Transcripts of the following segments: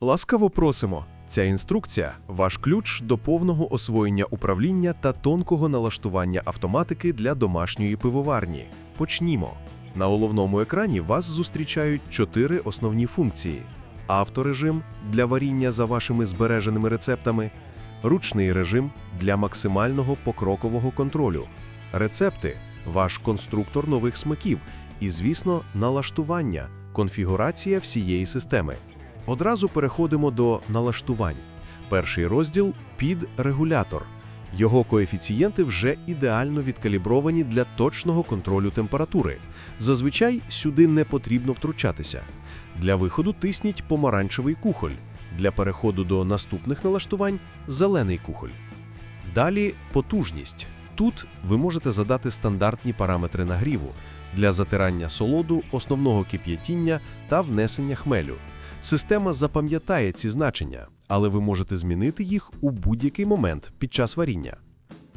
Ласкаво просимо. Ця інструкція ваш ключ до повного освоєння управління та тонкого налаштування автоматики для домашньої пивоварні. Почнімо. На головному екрані вас зустрічають чотири основні функції: авторежим для варіння за вашими збереженими рецептами, ручний режим для максимального покрокового контролю, рецепти, ваш конструктор нових смаків і, звісно, налаштування, конфігурація всієї системи. Одразу переходимо до налаштувань. Перший розділ під регулятор. Його коефіцієнти вже ідеально відкалібровані для точного контролю температури. Зазвичай сюди не потрібно втручатися. Для виходу тисніть помаранчевий кухоль. Для переходу до наступних налаштувань зелений кухоль. Далі потужність. Тут ви можете задати стандартні параметри нагріву для затирання солоду, основного кип'ятіння та внесення хмелю. Система запам'ятає ці значення, але ви можете змінити їх у будь-який момент під час варіння.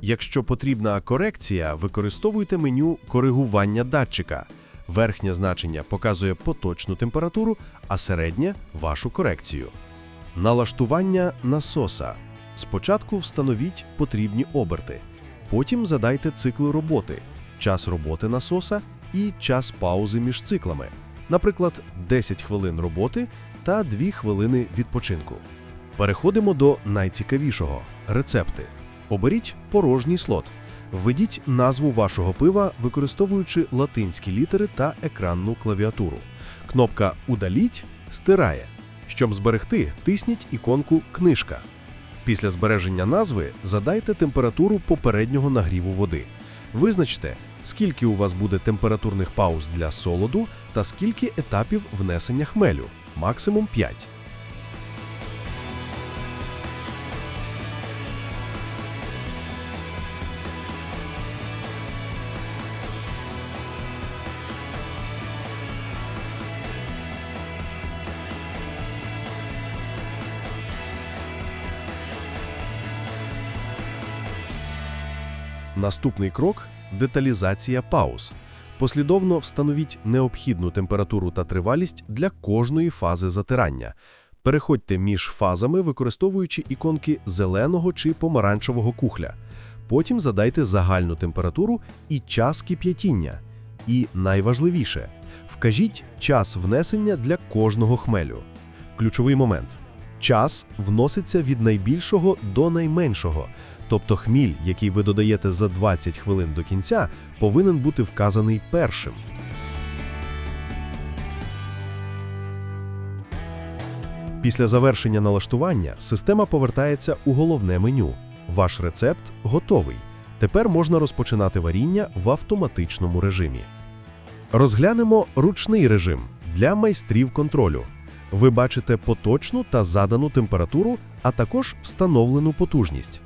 Якщо потрібна корекція, використовуйте меню коригування датчика. Верхнє значення показує поточну температуру, а середнє вашу корекцію. Налаштування насоса. Спочатку встановіть потрібні оберти, потім задайте цикли роботи, час роботи насоса і час паузи між циклами, наприклад, 10 хвилин роботи та 2 хвилини відпочинку. Переходимо до найцікавішого рецепти. Оберіть порожній слот. Введіть назву вашого пива, використовуючи латинські літери та екранну клавіатуру. Кнопка Удаліть стирає. Щоб зберегти, тисніть іконку Книжка. Після збереження назви задайте температуру попереднього нагріву води. Визначте, скільки у вас буде температурних пауз для солоду та скільки етапів внесення хмелю максимум 5. Наступний крок деталізація пауз. Послідовно встановіть необхідну температуру та тривалість для кожної фази затирання. Переходьте між фазами, використовуючи іконки зеленого чи помаранчевого кухля. Потім задайте загальну температуру і час кип'ятіння. І найважливіше вкажіть час внесення для кожного хмелю. Ключовий момент: час вноситься від найбільшого до найменшого. Тобто хміль, який ви додаєте за 20 хвилин до кінця, повинен бути вказаний першим. Після завершення налаштування система повертається у головне меню. Ваш рецепт готовий. Тепер можна розпочинати варіння в автоматичному режимі. Розглянемо ручний режим для майстрів контролю. Ви бачите поточну та задану температуру, а також встановлену потужність.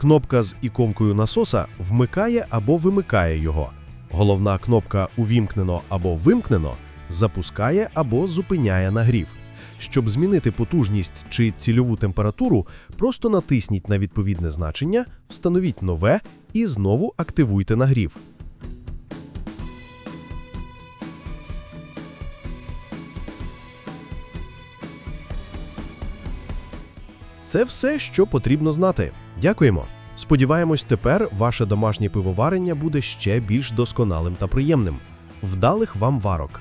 Кнопка з іконкою насоса вмикає або вимикає його. Головна кнопка Увімкнено або вимкнено запускає або зупиняє нагрів. Щоб змінити потужність чи цільову температуру, просто натисніть на відповідне значення, встановіть нове і знову активуйте нагрів. Це все, що потрібно знати. Дякуємо. Сподіваємось, тепер ваше домашнє пивоварення буде ще більш досконалим та приємним. Вдалих вам варок!